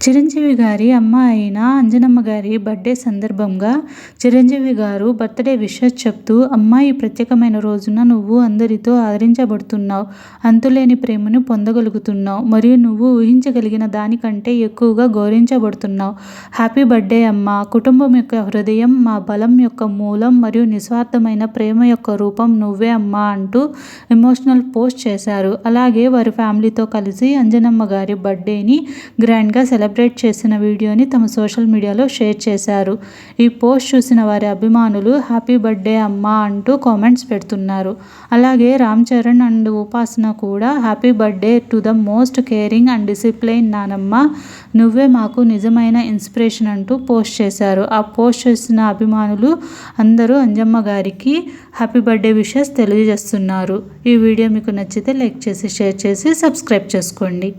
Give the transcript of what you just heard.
చిరంజీవి గారి అమ్మ అయిన అంజనమ్మ గారి బర్త్డే సందర్భంగా చిరంజీవి గారు బర్త్డే విషెస్ చెప్తూ అమ్మాయి ప్రత్యేకమైన రోజున నువ్వు అందరితో ఆదరించబడుతున్నావు. అంతులేని ప్రేమను పొందగలుగుతున్నావు. మరియు నువ్వు ఊహించగలిగిన దానికంటే ఎక్కువగా గౌరవించబడుతున్నావు. హ్యాపీ బర్త్డే అమ్మ. కుటుంబం యొక్క హృదయం మా బలం యొక్క మూలం మరియు నిస్వార్థమైన ప్రేమ యొక్క రూపం నువ్వే అమ్మా అంటూ ఎమోషనల్ పోస్ట్ చేశారు. అలాగే వారి ఫ్యామిలీతో కలిసి అంజనమ్మ గారి బర్త్డేని గ్రాండ్గా సెలబ్రేట్ చేసిన వీడియోని తమ సోషల్ మీడియాలో షేర్ చేశారు. ఈ పోస్ట్ చూసిన వారి అభిమానులు హ్యాపీ బర్త్డే అమ్మా అంటూ కామెంట్స్ పెడుతున్నారు. అలాగే రామ్ చరణ్ అండ్ ఉపాసన కూడా happy birthday to the most caring and discipline నానమ్మ. నువ్వే మాకు నిజమైన ఇన్స్పిరేషన్ అంటూ పోస్ట్ చేశారు. ఆ పోస్ట్ చేసిన అభిమానులు అందరూ అంజమ్మ గారికి హ్యాపీ బర్త్డే విషెస్ తెలియజేస్తున్నారు. ఈ వీడియో మీకు నచ్చితే లైక్ చేసి షేర్ చేసి సబ్స్క్రైబ్ చేసుకోండి.